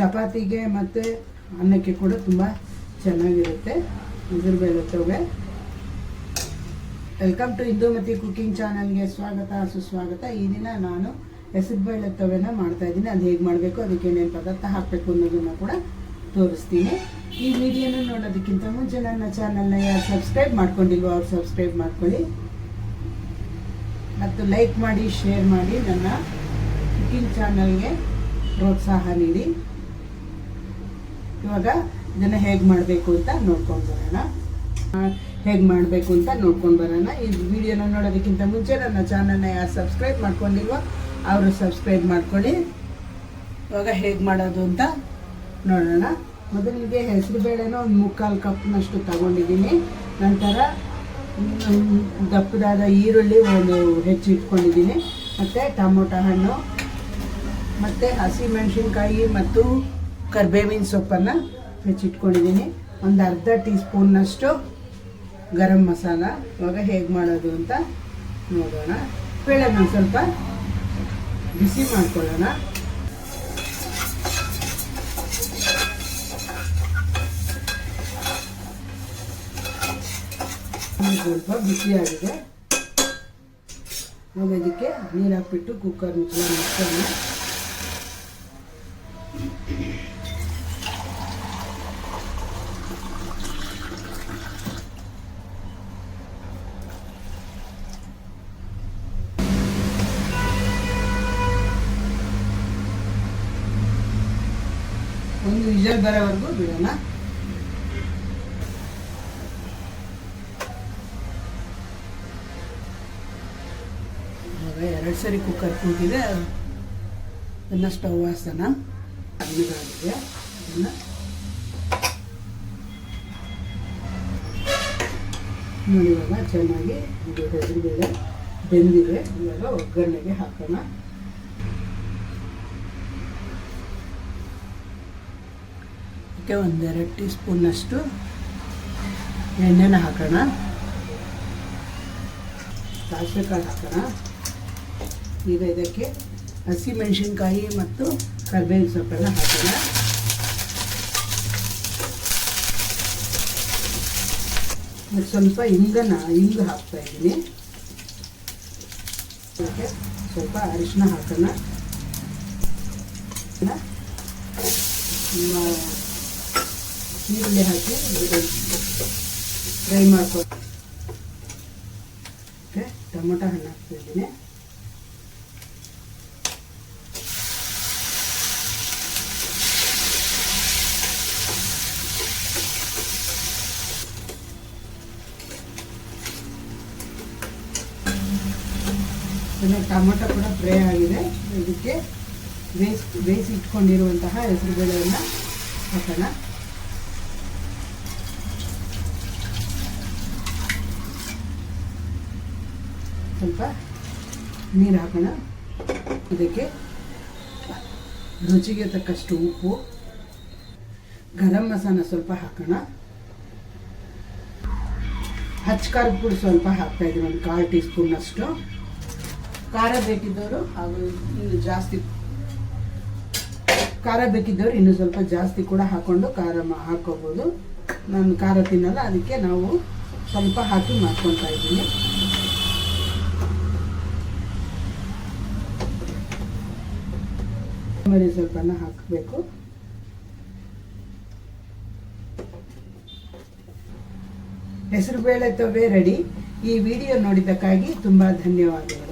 ಚಪಾತಿಗೆ ಮತ್ತು ಅನ್ನಕ್ಕೆ ಕೂಡ ತುಂಬ ಚೆನ್ನಾಗಿರುತ್ತೆ. ಹೆಸರುಬೇಳೆ ತವೆ ವೆಲ್ಕಮ್ ಟು ಇಂದುಮತಿ ಕುಕ್ಕಿಂಗ್ ಚಾನಲ್ಗೆ ಸ್ವಾಗತ, ಸುಸ್ವಾಗತ. ಈ ದಿನ ನಾನು ಹೆಸರುಬೇಳೆ ಮಾಡ್ತಾ ಇದ್ದೀನಿ. ಅದು ಹೇಗೆ ಮಾಡಬೇಕು, ಅದಕ್ಕೆ ಏನೇನು ಪದಾರ್ಥ ಹಾಕಬೇಕು ಅನ್ನೋದನ್ನು ಕೂಡ ತೋರಿಸ್ತೀನಿ. ಈ ವಿಡಿಯೋನ ನೋಡೋದಕ್ಕಿಂತ ಮುಂಚೆ ನನ್ನ ಚಾನಲ್ನ ಯಾರು ಸಬ್ಸ್ಕ್ರೈಬ್ ಮಾಡ್ಕೊಂಡಿಲ್ವೋ ಅವ್ರು ಸಬ್ಸ್ಕ್ರೈಬ್ ಮಾಡ್ಕೊಳ್ಳಿ. ಮತ್ತು ಲೈಕ್ ಮಾಡಿ ಶೇರ್ ಮಾಡಿ ನನ್ನ ಕುಕ್ಕಿಂಗ್ ಚಾನಲ್ಗೆ ಪ್ರೋತ್ಸಾಹ ನೀಡಿ. ಇವಾಗ ಇದನ್ನು ಹೇಗೆ ಮಾಡಬೇಕು ಅಂತ ನೋಡ್ಕೊಂಡು ಬರೋಣ. ಹೇಗೆ ಮಾಡಬೇಕು ಅಂತ ನೋಡ್ಕೊಂಡು ಬರೋಣ. ಈ ವಿಡಿಯೋನ ನೋಡೋದಕ್ಕಿಂತ ಮುಂಚೆ ನನ್ನ ಚಾನಲ್ನ ಯಾರು ಸಬ್ಸ್ಕ್ರೈಬ್ ಮಾಡ್ಕೊಂಡಿಲ್ವೋ ಅವರು ಸಬ್ಸ್ಕ್ರೈಬ್ ಮಾಡ್ಕೊಳ್ಳಿ. ಇವಾಗ ಹೇಗೆ ಮಾಡೋದು ಅಂತ ನೋಡೋಣ. ಮೊದಲಿಗೆ ಹೆಸರು ಬೇಳೆನ ಒಂದು ಮುಕ್ಕಾಲು ಕಪ್ನಷ್ಟು ತಗೊಂಡಿದ್ದೀನಿ. ನಂತರ ದಪ್ಪದಾದ ಈರುಳ್ಳಿ ಒಂದು ಹೆಚ್ಚು ಇಟ್ಕೊಂಡಿದ್ದೀನಿ. ಮತ್ತು ಟೊಮೊಟೊ ಹಣ್ಣು, ಮತ್ತು ಹಸಿಮೆಣಸಿನ್ಕಾಯಿ ಮತ್ತು ಕರ್ಬೇವಿನ ಸೊಪ್ಪನ್ನು ಹೆಚ್ಚಿಟ್ಕೊಂಡಿದ್ದೀನಿ. ಒಂದು ಅರ್ಧ ಟೀ ಸ್ಪೂನ್ನಷ್ಟು ಗರಂ ಮಸಾಲ. ಇವಾಗ ಹೇಗೆ ಮಾಡೋದು ಅಂತ ನೋಡೋಣ. ಬೇಳೆನ ಸ್ವಲ್ಪ ಬಿಸಿ ಮಾಡ್ಕೊಳ್ಳೋಣ. ಸ್ವಲ್ಪ ಬಿಸಿಯಾಗಿದೆ ಇವಾಗ ಇದಕ್ಕೆ ನೀರು ಹಾಕ್ಬಿಟ್ಟು ಕುಕ್ಕರ್ ಮುಚ್ಚಿ ಮುಚ್ಚೋಣ ಒಂದು ವಿಜಲ್ ಬರೋವರೆಗೂ ಬಿಡೋಣ. ಎರಡು ಸರಿ ಕುಕ್ಕರ್ ಕೂಗಿದೆ. ಅದನ್ನು ಸ್ಟವ್ ವಾಸನ ತಣ್ಣಗಾಗಿದೆ ಅದನ್ನು ಚೆನ್ನಾಗಿ ಬೆಂದಿದೆ. ಇವಾಗ ಒಗ್ಗರಣೆಗೆ ಹಾಕೋಣ. ಅದಕ್ಕೆ ಒಂದೆರಡು ಟೀ ಸ್ಪೂನಷ್ಟು ಎಣ್ಣೆನ ಹಾಕೋಣ. ಸಾಸಿವೆ ಕಾಳು ಹಾಕೋಣ. ಈಗ ಇದಕ್ಕೆ ಹಸಿಮೆಣಸಿನ್ಕಾಯಿ ಮತ್ತು ಕರ್ಬೇವಿನ ಸೊಪ್ಪೆಲ್ಲ ಹಾಕೋಣ. ಮತ್ತು ಸ್ವಲ್ಪ ಹಿಂಗನ ಹಿಂಗು ಹಾಕ್ತಾ ಇದ್ದೀನಿ. ಅದಕ್ಕೆ ಸ್ವಲ್ಪ ಅರಿಶಿನ ಹಾಕೋಣ. ಈರುಳ್ಳಿ ಹಾಕಿ ಫ್ರೈ ಮಾಡ್ಕೊ ಟೊಮೊಟೊ ಹಣ್ಣು ಹಾಕ್ತಿದ್ದೀನಿ. ಟೊಮೊಟೊ ಕೂಡ ಫ್ರೈ ಆಗಿದೆ. ಇದಕ್ಕೆ ಬೇಯಿಸಿ ಬೇಯಿಸಿ ಇಟ್ಕೊಂಡಿರುವಂತಹ ಹೆಸರುಬೇಳೆಯನ್ನು ಹಾಕೋಣ. ಸ್ವಲ್ಪ ನೀರು ಹಾಕೋಣ. ಇದಕ್ಕೆ ರುಚಿಗೆ ತಕ್ಕಷ್ಟು ಉಪ್ಪು. ಗರಂ ಮಸಾಲ ಸ್ವಲ್ಪ ಹಾಕೋಣ. ಖಾರದ ಪುಡಿ ಸ್ವಲ್ಪ ಹಾಕ್ತಾ ಇದ್ದೀನಿ, ಒಂದು ಕಾಲು ಟೀ ಸ್ಪೂನ್ನಷ್ಟು ಖಾರ ಬೇಕಿದ್ದವರು ಹಾಗೂ ಇನ್ನು ಜಾಸ್ತಿ ಖಾರ ಬೇಕಿದ್ದವರು ಇನ್ನೂ ಸ್ವಲ್ಪ ಜಾಸ್ತಿ ಕೂಡ ಹಾಕ್ಕೊಂಡು ಖಾರ ಹಾಕೋಬೋದು. ನಾನು ಖಾರ ತಿನ್ನಲ್ಲ, ಅದಕ್ಕೆ ನಾವು ಸ್ವಲ್ಪ ಹಾಕಿ ಮಾಡ್ಕೊತಾ ಇದ್ದೀನಿ. ಕೊತ್ತಂಬರಿ ಸ್ವಲ್ಪನ ಹಾಕಬೇಕು. ಹೆಸರುಬೇಳೆ ತೊವೆ ರೆಡಿ. ಈ ವಿಡಿಯೋ ನೋಡಿದ್ದಕ್ಕಾಗಿ ತುಂಬ ಧನ್ಯವಾದಗಳು.